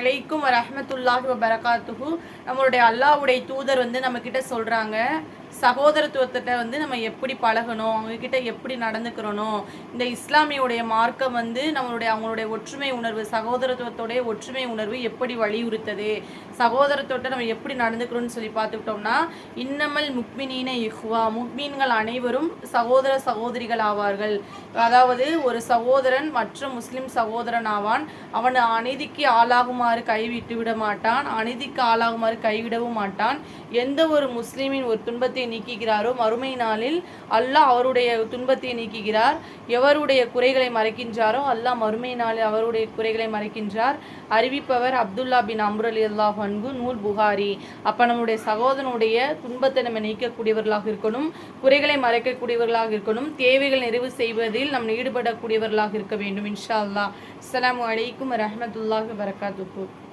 அலைக்கும் வரஹ்மத்துல்லாஹி வபரகாத்துஹு. நம்மளுடைய அல்லாஹ்வுடைய தூதர் வந்து நம்ம கிட்ட சொல்றாங்க. சகோதரத்துவத்திட்ட வந்து நம்ம எப்படி பழகணும் அவங்கக்கிட்ட எப்படி நடந்துக்கிறணும் இந்த இஸ்லாமியுடைய மார்க்கம் வந்து நம்மளுடைய அவங்களுடைய ஒற்றுமை உணர்வு சகோதரத்துவத்தோடைய ஒற்றுமை உணர்வு எப்படி வலியுறுத்தது சகோதரத்தோட நம்ம எப்படி நடந்துக்கிறோம்னு சொல்லி பார்த்துக்கிட்டோம்னா இன்னமல் முக்மினீன இஹ்வா முக்மீன்கள் அனைவரும் சகோதர சகோதரிகள் ஆவார்கள். அதாவது ஒரு சகோதரன் மற்ற முஸ்லிம் சகோதரன் ஆவான் அவன் அநீதிக்கு ஆளாகுமாறு கைவிட்டு விட மாட்டான் அநீதிக்கு ஆளாகுமாறு கைவிடவும் மாட்டான். எந்த ஒரு முஸ்லீமின் ஒரு துன்பத்தை துன்பத்தை நீக்குகிறாரோ மறுமை நாளில் அல்லாஹ் அவருடைய துன்பத்தை நீக்குகிறார். எவருடைய குறைகளை மறைக்கின்றாரோ அல்லாஹ் மறுமை நாளில் அவருடைய குறைகளை மறைக்கின்றார். அறிவிப்பவர் அப்துல்லா பின் அம்ர் அலி அல்லாஹ் அன்பு நூல் புகாரி. அப்போ நம்முடைய சகோதரனுடைய துன்பத்தை நம்ம நீக்கக்கூடியவர்களாக இருக்கணும் குறைகளை மறைக்கக்கூடியவர்களாக இருக்கணும் தேவைகள் நிறைவு செய்வதில் நாம் ஈடுபடக்கூடியவர்களாக இருக்க வேண்டும் இன்ஷா அல்லா அஸ்ஸலாமு அலைக்கும் வரஹ்மத்துல்லாஹி வரகாத்துக்கு